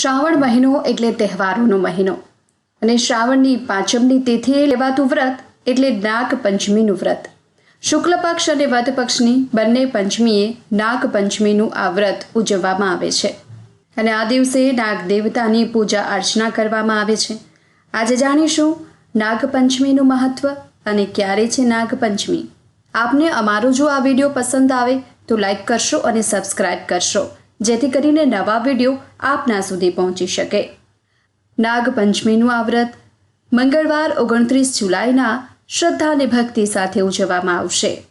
શ્રાવણ મહિનો એટલે તહેવારોનો મહિનો. અને શ્રાવણની પાંચમની તિથિએ લેવાતું વ્રત એટલે નાગ પંચમીનું વ્રત. શુક્લ પક્ષ અને વધ પક્ષની બંને પંચમીએ નાગ પંચમીનું આ વ્રત ઉજવવામાં આવે છે. અને આ દિવસે નાગ દેવતાની પૂજા અર્ચના કરવામાં આવે છે. આજે જાણીશું નાગપંચમીનું મહત્વ અને ક્યારે છે નાગપંચમી આપને અમારો જો આ વીડિયો પસંદ આવે તો લાઈક કરશો અને સબસ્ક્રાઈબ કરશો. જેથી કરીને નવા વીડિયો આપના સુધી પહોંચી શકે. નાગપંચમીનું આ વ્રત મંગળવાર ઓગણત્રીસ જુલાઈના શ્રદ્ધા અને ભક્તિ સાથે ઉજવવામાં આવશે.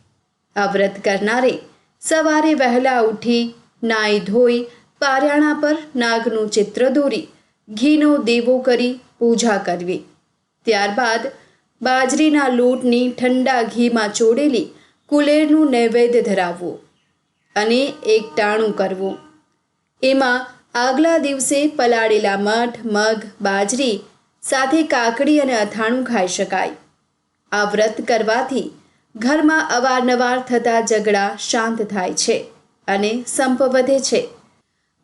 આ વ્રત કરનારે સવારે વહેલા ઉઠી નાઈ ધોઈ, પારિયાણા પર નાગનું ચિત્ર દોરી, ઘીનો દેવો કરી પૂજા કરવી. ત્યારબાદ બાજરીના લોટની ઠંડા ઘીમાં ચોડેલી કુલેરનું નૈવેદ્ય ધરાવવું અને એક ટાણું કરવું. એમાં આગલા દિવસે પલાળેલા મઠ, મગ, બાજરી સાથે કાકડી અને અથાણું ખાઈ શકાય. આ વ્રત કરવાથી ઘરમાં અવારનવાર થતા ઝઘડા શાંત થાય છે અને સંપ વધે છે.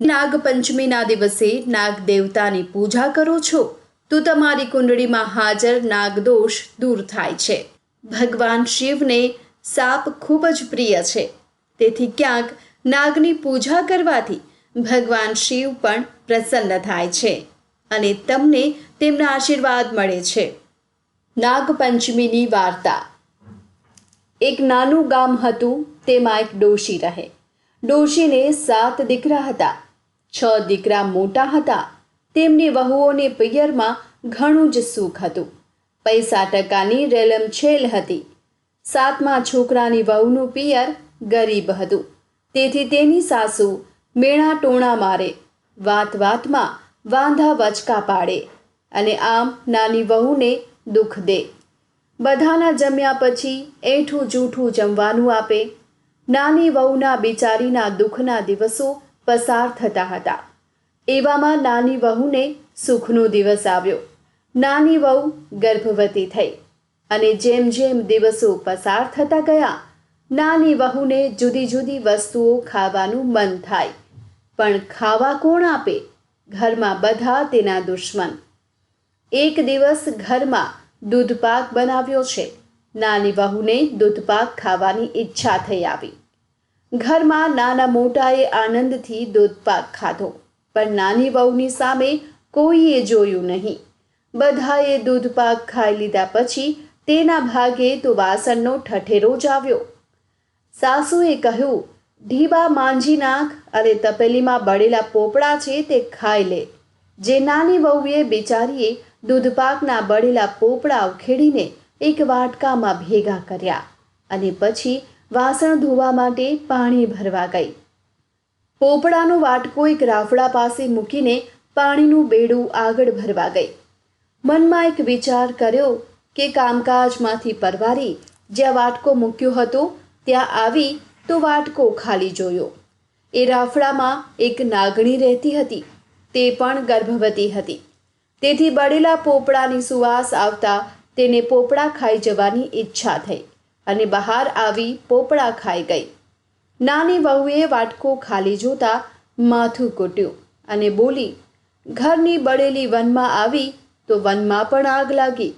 નાગપંચમીના દિવસે નાગ દેવતાની પૂજા કરો છો, તો તમારી કુંડળીમાં હાજર નાગદોષ દૂર થાય છે. ભગવાન શિવને સાપ ખૂબ જ પ્રિય છે. તેથી ક્યાંક નાગની પૂજા કરવાથી ભગવાન શિવ પણ પ્રસન્ન થાય છે અને તમને તેમના આશીર્વાદ મળે છે. નાગપંચમીની વાર્તા. એક નાનું ગામ હતું, તેમાં એક ડોશી રહે. ડોશીને સાત દીકરા હતા. છ દીકરા મોટા હતા. તેમની વહુઓને પિયરમાં ઘણું જ સુખ હતું. પૈસા ટકાની રેલમછેલ હતી. સાતમા છોકરાની વહુનું પિયર ગરીબ હતું. તેથી તેની સાસુ મેણા ટોણા મારે, વાત વાતમાં વાંધા વચકા પાડે અને આમ નાની વહુને દુઃખ દે. બધાના જમ્યા પછી એઠું જૂઠું જમવાનું આપે. નાની વહુના બિચારીના દુઃખના દિવસો પસાર થતા હતા. એવામાં નાની વહુને સુખનો દિવસ આવ્યો. નાની વહુ ગર્ભવતી થઈ અને જેમ જેમ દિવસો પસાર થતા ગયા, નાની વહુને જુદી જુદી વસ્તુઓ ખાવાનું મન થાય. પણ ખાવા કોણ આપે? ઘરમાં બધા તેના દુશ્મન. એક દિવસ ઘરમાં દૂધપાક બનાવ્યો છે. નાની વહુને દૂધપાક ખાવાની ઈચ્છા થઈ આવી. ઘરમાં નાના મોટાએ આનંદથી દૂધપાક ખાધો, પણ નાની વહુની સામે કોઈએ જોયું નહીં. બધાએ દૂધપાક ખાઈ લીધા પછી તેના ભાગે તો વાસણનો ઠઠેરો જ આવ્યો. સાસુએ કહ્યું ઢીબા માંજી નાખ અને તપેલીમાં બળેલા પોપડા છે તે ખાઈ લે. જે નાની વહુએ બિચારીએ દૂધપાકના બળેલા પોપડા ઉખેડીને એક વાટકામાં ભેગા કર્યા અને પછી વાસણ ધોવા માટે પાણી ભરવા ગઈ. પોપડાનો વાટકો એક રાફડા પાસે મૂકીને પાણીનું બેડું આગળ ભરવા ગઈ. મનમાં એક વિચાર કર્યો કે કામકાજમાંથી પરવારી જ્યાં વાટકો મૂક્યો હતો ત્યાં આવી તો વાટકો ખાલી જોયો. એ રાફડામાં એક નાગણી રહેતી હતી. તે પણ ગર્ભવતી હતી. તેથી બળેલા પોપડાની સુવાસ આવતા તેને પોપડા ખાઈ જવાની ઈચ્છા થઈ અને બહાર આવી પોપડા ખાઈ ગઈ. નાની વહુએ વાટકો ખાલી જોતા માથું કૂટ્યું અને બોલી, ઘરની બળેલી વનમાં આવી તો વનમાં પણ આગ લાગી.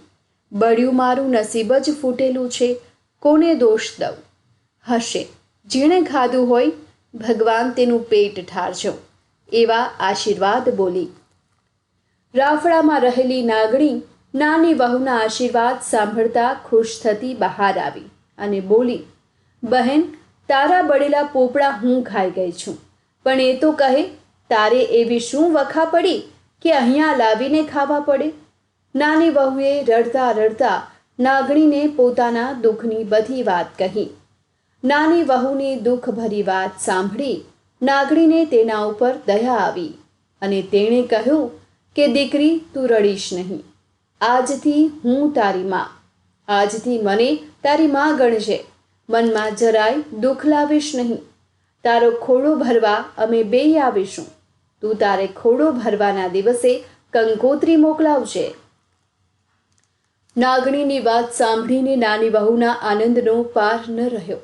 બળ્યું મારું નસીબ જ ફૂટેલું છે. કોને દોષ દઉં? હશે. જેણે ખાધું હોય, ભગવાન તેનું પેટ ઠારજો, એવા આશીર્વાદ બોલી. રાફડામાં રહેલી નાગણી નાની વહુના આશીર્વાદ સાંભળતા ખુશ થતી બહાર આવી અને બોલી, બહેન, તારા બળેલા પોપડા હું ખાઈ ગઈ છું, પણ એ તો કહે, તારે એવી શું વખા પડી કે અહીંયા લાવીને ખાવા પડે? નાની વહુએ રડતા રડતા નાગણીને પોતાના દુઃખની બધી વાત કહી. નાની વહુની દુઃખભરી વાત સાંભળી નાગણીને તેના ઉપર દયા આવી અને તેણે કહ્યું કે, દીકરી, તું રડીશ નહીં. આજથી હું તારી માં. આજથી મને તારી માં ગણજે. મનમાં જરાય દુઃખ લાવીશ નહીં. તારો ખોડો ભરવા અમે બે આવીશું. તું તારે ખોડો ભરવાના દિવસે કંકોત્રી મોકલાવજે. નાગણીની વાત સાંભળીને નાની વહુના આનંદનો પાર ન રહ્યો.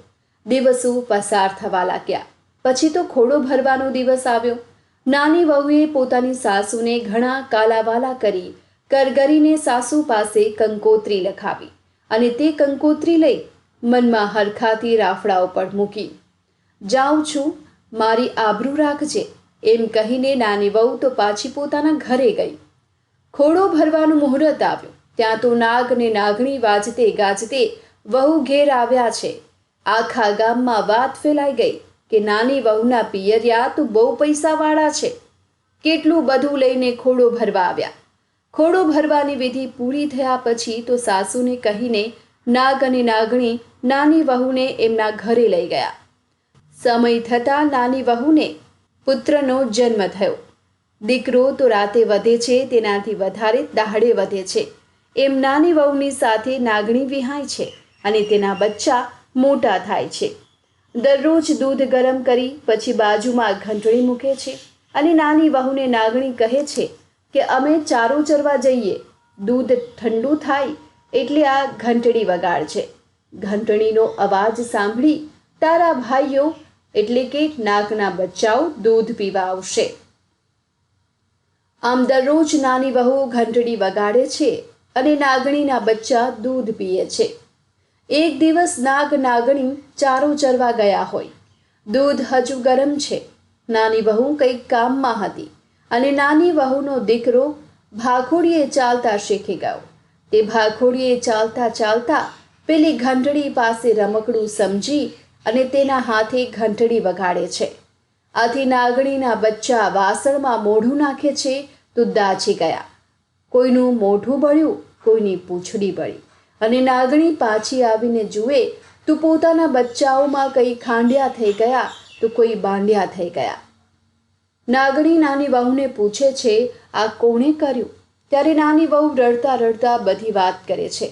દિવસો પસાર થવા લાગ્યા. પછી તો ખોડો ભરવાનો દિવસ આવ્યો. નાની વહુએ પોતાની સાસુને ઘણા કાલાવાલા કરી, કરગરીને સાસુ પાસે કંકોત્રી લખાવી અને તે કંકોત્રી લઈ મનમાં હરખાતી રાફડા ઉપર મૂકી. જાઉં છું, મારી આબરૂ રાખજે, એમ કહીને નાની વહુ તો પાછી પોતાના ઘરે ગઈ. ખોડો ભરવાનું મુહૂર્ત આવ્યું. ત્યાં તો નાગ ને નાગણી વાજતે ગાજતે વહુ ઘેર આવ્યા છે. આખા ગામમાં વાત ફેલાઈ ગઈ કે નાની વહુના પિયરિયા તો બહુ પૈસાવાળા છે. કેટલું બધું લઈને ખોડો ભરવા આવ્યા. ખોડો ભરવાની વિધિ પૂરી થયા પછી તો સાસુને કહીને નાગ અને નાગણી નાની વહુને એમના ઘરે લઈ ગયા. સમય થતાં નાની વહુને પુત્રનો જન્મ થયો. દીકરો તો રાતે વધે છે, તેનાથી વધારે દાહડે વધે છે. એમ નાની વહુની સાથે નાગણી વિહાય છે અને તેના બચ્ચા મોટા થાય છે. દરરોજ દૂધ ગરમ કરી પછી બાજુમાં ઘંટડી મૂકે છે અને નાની વહુને નાગણી કહે છે કે, અમે ચારો ચરવા જઈએ. દૂધ ઠંડુ થાય એટલે આ ઘંટડી વગાડશે ઘંટડીનો અવાજ સાંભળી, તારા ભાઈઓ, એટલે કે નાગના બચ્ચાઓ દૂધ પીવા આવશે. આમ દરરોજ નાની વહુ ઘંટડી વગાડે છે અને નાગણીના બચ્ચા દૂધ પીએ છે. એક દિવસ નાગ નાગણી ચારો ચરવા ગયા હોય. દૂધ હજુ ગરમ છે. નાની વહુ કંઈક કામમાં હતી અને નાની વહુનો દીકરો ભાખોડીએ ચાલતા શીખી ગયો. તે ભાખોડીએ ચાલતા ચાલતા પેલી ઘંટડી પાસે રમકડું સમજી અને તેના હાથે ઘંટડી વગાડે છે. આથી નાગણીના બચ્ચા વાસણમાં મોઢું નાખે છે તો દાજી ગયા. કોઈનું મોઢું બળ્યું, કોઈની પૂંછડી બળી. અને નાગણી પાછી આવીને જુએ, તો પોતાના બચ્ચાઓમાં કંઈ ખાંડ્યા થઈ ગયા? તો કોઈ બાંડ્યા થઈ ગયા? નાગણી નાની વહુને પૂછે છે, આ કોણે કર્યું? ત્યારે નાની વહુ રડતા રડતા બધી વાત કરે છે.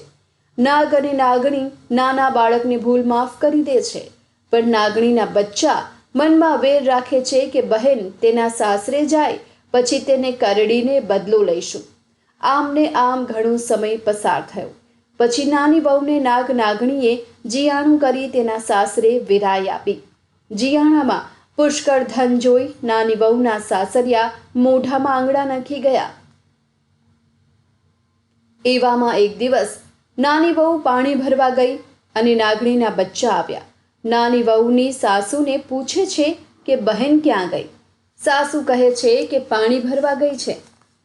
નાગ અને નાગણી નાના બાળકને ભૂલ માફ કરી દે છે, પણ નાગણીના બચ્ચા મનમાં વેર રાખે છે કે બહેન તેના સાસરે જાય, પછી તેને કરડીને બદલો લઈશું. આમને આમ ઘણો સમય પસાર થયો. પછી નાની વહુને નાગ નાગણીએ જીયાણું કરી તેના સાસરે વિરાય આપી. જીયાણામાં પુષ્કળ ધન જોઈ નાની વહુના સાસરિયા મોઢામાં આંગળા નાખી ગયા. એવામાં એક દિવસ નાની વહુ પાણી ભરવા ગઈ અને નાગણીના બચ્ચા આવ્યા. નાની વહુની સાસુને પૂછે છે કે બહેન ક્યાં ગઈ? સાસુ કહે છે કે પાણી ભરવા ગઈ છે.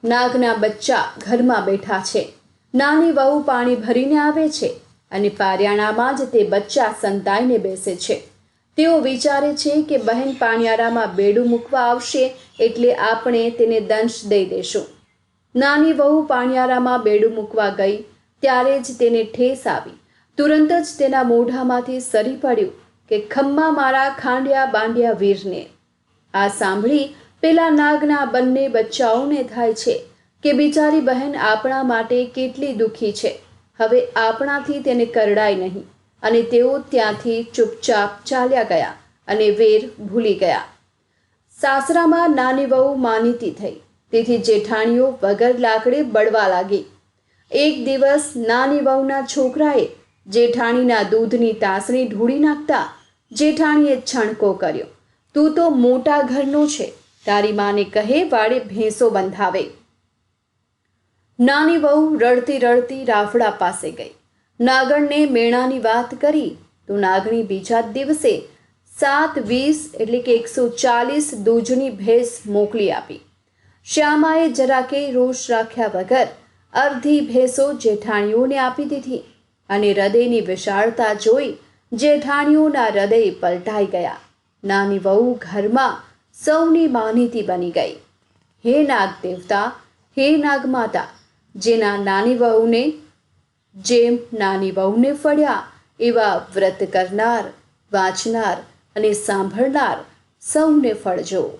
નાગના બચ્ચા ઘરમાં બેઠા છે. નાની વહુ પાણી ભરીને આવે છે અને પારિયાણામાં જ તે બચ્ચા સંતાઈને બેસે છે. તેઓ વિચારે છે કે બહેન પાણિયારામાં બેડું મૂકવા આવશે એટલે આપણે તેને દંશ દઈ દેશું. નાની વહુ પાણિયારામાં બેડું મૂકવા ગઈ, ત્યારે જ તેને ઠેસ આવી. તુરંત જ તેના મોઢામાંથી સરી પડ્યું કે, ખમ્મા મારા ખાંડ્યા બાંડ્યા વીરને. આ સાંભળી પેલા નાગના બંને બચ્ચાઓને થાય છે કે બિચારી બહેન આપણા માટે કેટલી દુઃખી છે. હવે આપણાથી તેને કરડાય નહીં. અને તેઓ ત્યાંથી ચૂપચાપ ચાલ્યા ગયા અને વેર ભૂલી ગયા. સાસરામાં નાની વહુ માનીતી થઈ. તેથી જેઠાણીઓ વગર લાકડે બળવા લાગી. એક દિવસ નાની વહુના છોકરાએ જેઠાણીના દૂધની તાસણી ઢોળી નાખતા જેઠાણીએ છણકો કર્યો. તું તો મોટા ઘરનો છે. તારી માને કહે વાડે ભેંસો બંધાવે. નાની વહુ રડતી રડતી રાફડા પાસે ગઈ. નાગણને મેણાની વાત કરી તો નાગણી બીજા દિવસે સાત વીસ એટલે કે એકસો ચાલીસ દૂધની ભેંસ મોકલી આપી. શ્યામાએ જરાકે રોષ રાખ્યા વગર અર્ધી ભેંસો જેઠાણીઓને આપી દીધી અને હૃદયની વિશાળતા જોઈ જેઠાણીઓના હૃદય પલટાઈ ગયા. નાની વહુ ઘરમાં સૌની માનીતી બની ગઈ. હે નાગ દેવતા હે નાગમાતા જેના નાની વહુને જેમ નાની વહુને ફળ્યા, એવા વ્રત કરનાર, વાંચનાર અને સાંભળનાર સૌને ફળજો.